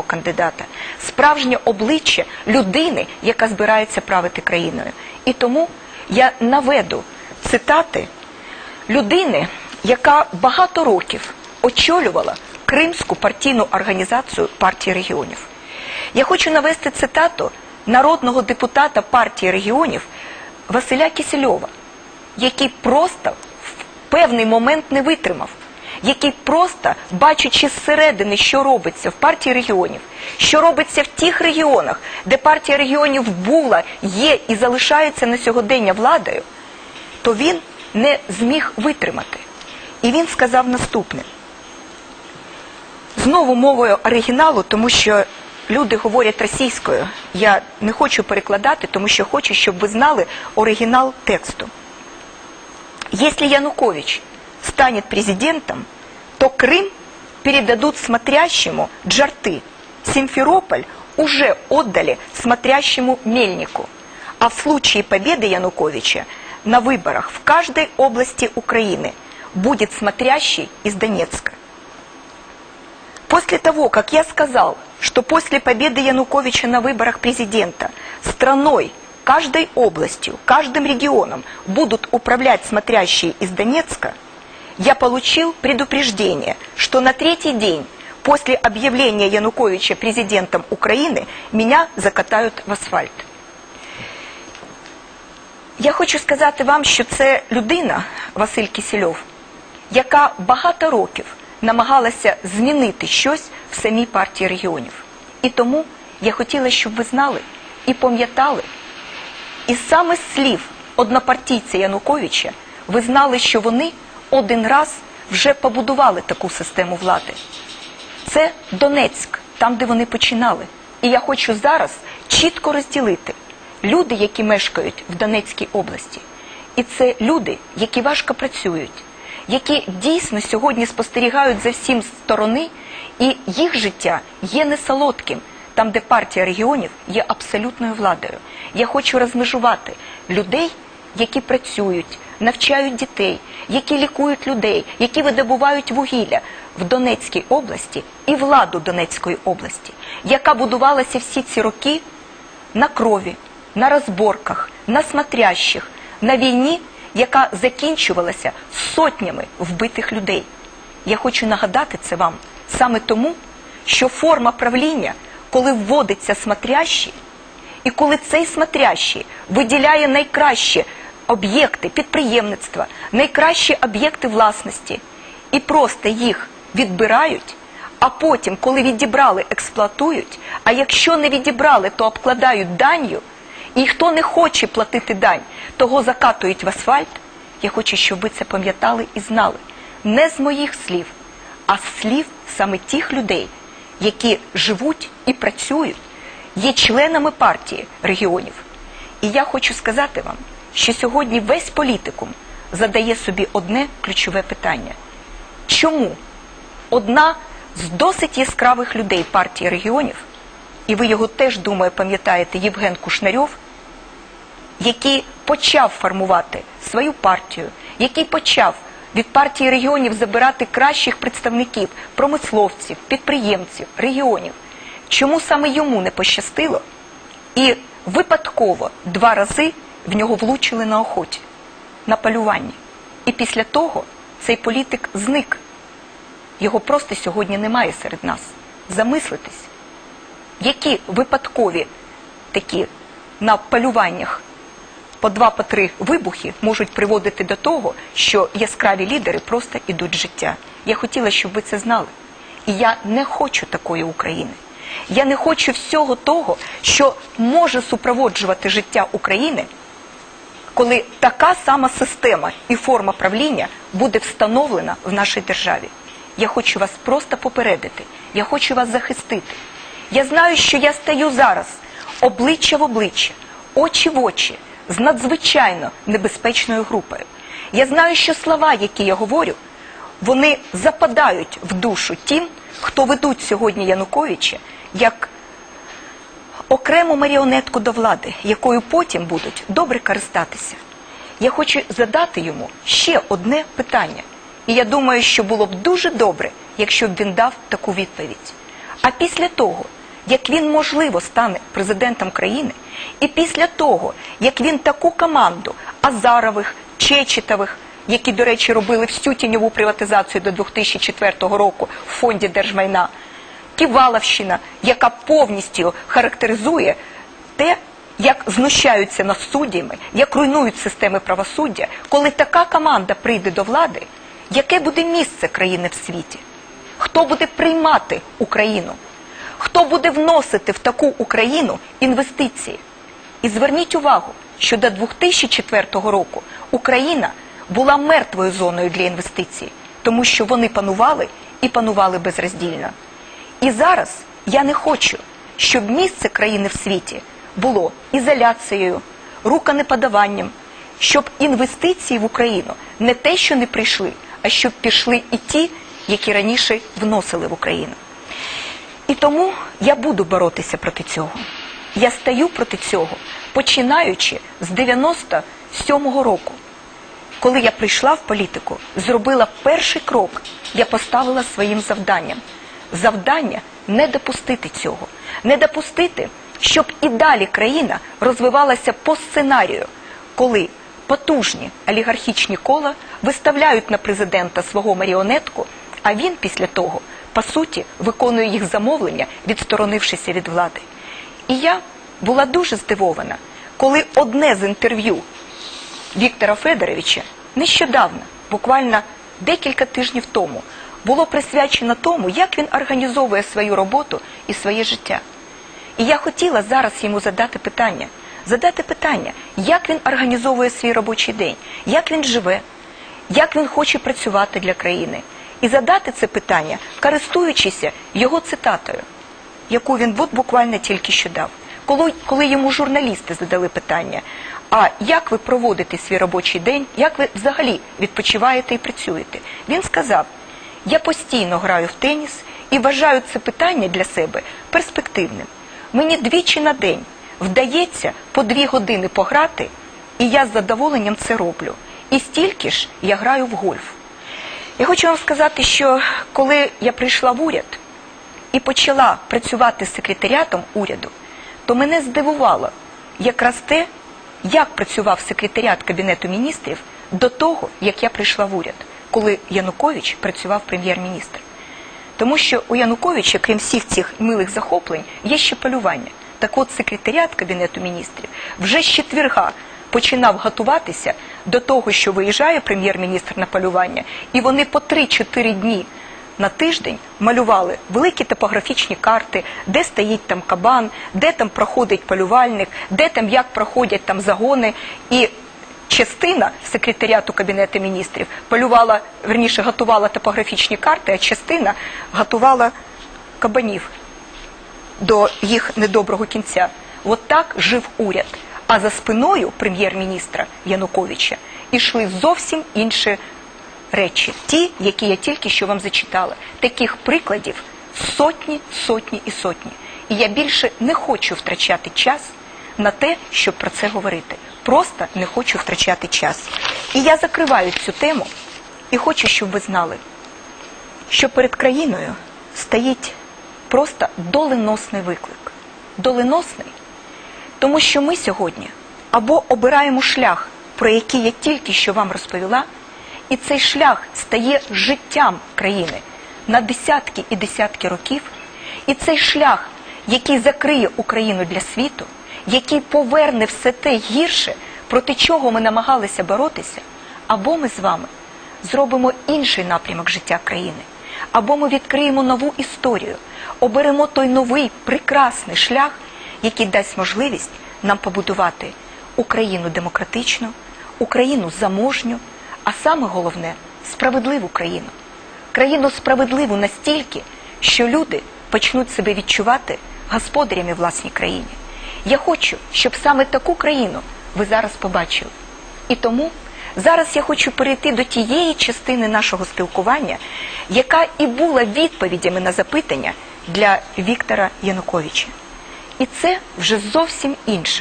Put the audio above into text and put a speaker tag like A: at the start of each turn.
A: кандидата, справжнє обличчя людини, яка збирається правити країною. І тому я наведу цитати людини, яка багато років очолювала Кримську партійну організацію партії регіонів. Я хочу навести цитату народного депутата партії регіонів Василя Кісельова, який просто в певний момент не витримав, який просто, бачачи зсередини, що робиться в партії регіонів, що робиться в тих регіонах, де партія регіонів була, є і залишається на сьогодення владою, то він не зміг витримати. І він сказав наступне. Знову мовою оригіналу, тому що люди говорять російською. Я не хочу перекладати, тому що хочу, щоб ви знали оригінал тексту. Если Янукович станет президентом, то Крым передадут смотрящему Джарты. Симферополь уже отдали смотрящему Мельнику. А в случае победы Януковича на выборах в каждой области Украины будет смотрящий из Донецка. После того, как я сказал, что после победы Януковича на выборах президента страной, каждой областью, каждым регионом будут управлять смотрящие из Донецка, я получил предупреждение, что на третий день после объявления Януковича президентом Украины меня закатают в асфальт. Я хочу сказати вам, що це людина, Василь Кісельов, яка багато років намагалася змінити щось в самій партії регіонів. І тому я хотіла, щоб ви знали і пам'ятали, і саме слів однопартійця Януковича ви знали, що вони один раз вже побудували таку систему влади. Це Донецьк, там, де вони починали. І я хочу зараз чітко розділити люди, які мешкають в Донецькій області, і це люди, які важко працюють, які дійсно сьогодні спостерігають за всім сторони, і їх життя є не солодким, там, де партія регіонів є абсолютною владою. Я хочу розмежувати людей, які працюють, навчають дітей, які лікують людей, які видобувають вугілля в Донецькій області і владу Донецької області, яка будувалася всі ці роки на крові, на розборках, на смотрящих, на війні, яка закінчувалася сотнями вбитих людей. Я хочу нагадати це вам саме тому, що форма правління, коли вводиться смотрящий, і коли цей смотрящий виділяє найкращі об'єкти підприємництва, найкращі об'єкти власності і просто їх відбирають, а потім, коли відібрали, експлуатують, а якщо не відібрали, то обкладають данью, і хто не хоче платити дань, того закатують в асфальт. Я хочу, щоб ви це пам'ятали і знали. Не з моїх слів, а з слів саме тих людей, які живуть і працюють, є членами партії регіонів. І я хочу сказати вам, що сьогодні весь політикум задає собі одне ключове питання. Чому одна з досить яскравих людей партії регіонів, і ви його теж, думаю, пам'ятаєте, Євген Кушнарьов, який почав формувати свою партію, який почав від партії регіонів забирати кращих представників, промисловців, підприємців, регіонів. Чому саме йому не пощастило? І випадково два рази в нього влучили на охоті, на полюванні. І після того цей політик зник. Його просто сьогодні немає серед нас. Замислитись, які випадкові такі на полюваннях по два по три вибухи можуть приводити до того, що яскраві лідери просто ідуть з життя. Я хотіла, щоб ви це знали. І я не хочу такої України. Я не хочу всього того, що може супроводжувати життя України, коли така сама система і форма правління буде встановлена в нашій державі. Я хочу вас просто попередити, я хочу вас захистити. Я знаю, що я стаю зараз обличчя в обличчя, очі в очі з надзвичайно небезпечною групою. Я знаю, що слова, які я говорю, вони западають в душу тим, хто ведуть сьогодні Януковича як окрему маріонетку до влади, якою потім будуть добре користатися. Я хочу задати йому ще одне питання. І я думаю, що було б дуже добре, якщо б він дав таку відповідь. А після того, як він можливо стане президентом країни, і після того, як він таку команду Азарових, Чечетових, які, до речі, робили всю тіньову приватизацію до 2004 року в фонді держмайна, Ківаловщина, яка повністю характеризує те, як знущаються над суддями, як руйнують системи правосуддя, коли така команда прийде до влади, яке буде місце країни в світі? Хто буде приймати Україну? Хто буде вносити в таку Україну інвестиції? І зверніть увагу, що до 2004 року Україна була мертвою зоною для інвестицій, тому що вони панували і панували безроздільно. І зараз я не хочу, щоб місце країни в світі було ізоляцією, руконеподаванням, щоб інвестиції в Україну не те, що не прийшли, а щоб пішли і ті, які раніше вносили в Україну. І тому я буду боротися проти цього. Я стаю проти цього, починаючи з 97-го року. Коли я прийшла в політику, зробила перший крок, я поставила своїм завданням. Завдання не допустити цього, не допустити, щоб і далі країна розвивалася по сценарію, коли потужні олігархічні кола виставляють на президента свого маріонетку, а він після того, по суті, виконує їх замовлення, відсторонившися від влади. І я була дуже здивована, коли одне з інтерв'ю Віктора Федоровича нещодавно, буквально декілька тижнів тому, було присвячено тому, як він організовує свою роботу і своє життя. І я хотіла зараз йому задати питання, задати питання, як він організовує свій робочий день, як він живе, як він хоче працювати для країни. І задати це питання, користуючися його цитатою, яку він буквально тільки що дав. Коли, коли йому журналісти задали питання, а як ви проводите свій робочий день, як ви взагалі відпочиваєте і працюєте, він сказав: я постійно граю в теніс і вважаю це питання для себе перспективним. Мені двічі на день вдається по дві години пограти, і я з задоволенням це роблю. І стільки ж я граю в гольф. Я хочу вам сказати, що коли я прийшла в уряд і почала працювати з секретаріатом уряду, то мене здивувало якраз те, як працював секретаріат Кабінету міністрів до того, як я прийшла в уряд, коли Янукович працював прем'єр-міністр. Тому що у Януковича, крім всіх цих милих захоплень, є ще полювання. Так от секретаріат Кабінету міністрів вже з четверга починав готуватися до того, що виїжджає прем'єр-міністр на полювання, і вони по 3-4 дні на тиждень малювали великі топографічні карти, де стоїть там кабан, де там проходить полювальник, де там як проходять там загони. І частина секретаріату Кабінету міністрів полювала, верніше готувала топографічні карти, а частина готувала кабанів до їх недоброго кінця. От так жив уряд. А за спиною прем'єр-міністра Януковича йшли зовсім інші речі, ті, які я тільки що вам зачитала. Таких прикладів сотні, сотні і сотні. І я більше не хочу втрачати час на те, щоб про це говорити. Просто не хочу втрачати час. І я закриваю цю тему і хочу, щоб ви знали, що перед країною стоїть просто доленосний виклик. Доленосний, тому що ми сьогодні або обираємо шлях, про який я тільки що вам розповіла, і цей шлях стає життям країни на десятки і десятки років, і цей шлях, який закриє Україну для світу, який поверне все те гірше, проти чого ми намагалися боротися, або ми з вами зробимо інший напрямок життя країни, або ми відкриємо нову історію, оберемо той новий прекрасний шлях, який дасть можливість нам побудувати Україну демократичну, Україну заможню, а саме головне справедливу країну. Країну справедливу настільки, що люди почнуть себе відчувати господарями власній країні. Я хочу, щоб саме таку країну ви зараз побачили. І тому зараз я хочу перейти до тієї частини нашого спілкування, яка і була відповідями на запитання для Віктора Януковича. І це вже зовсім інше.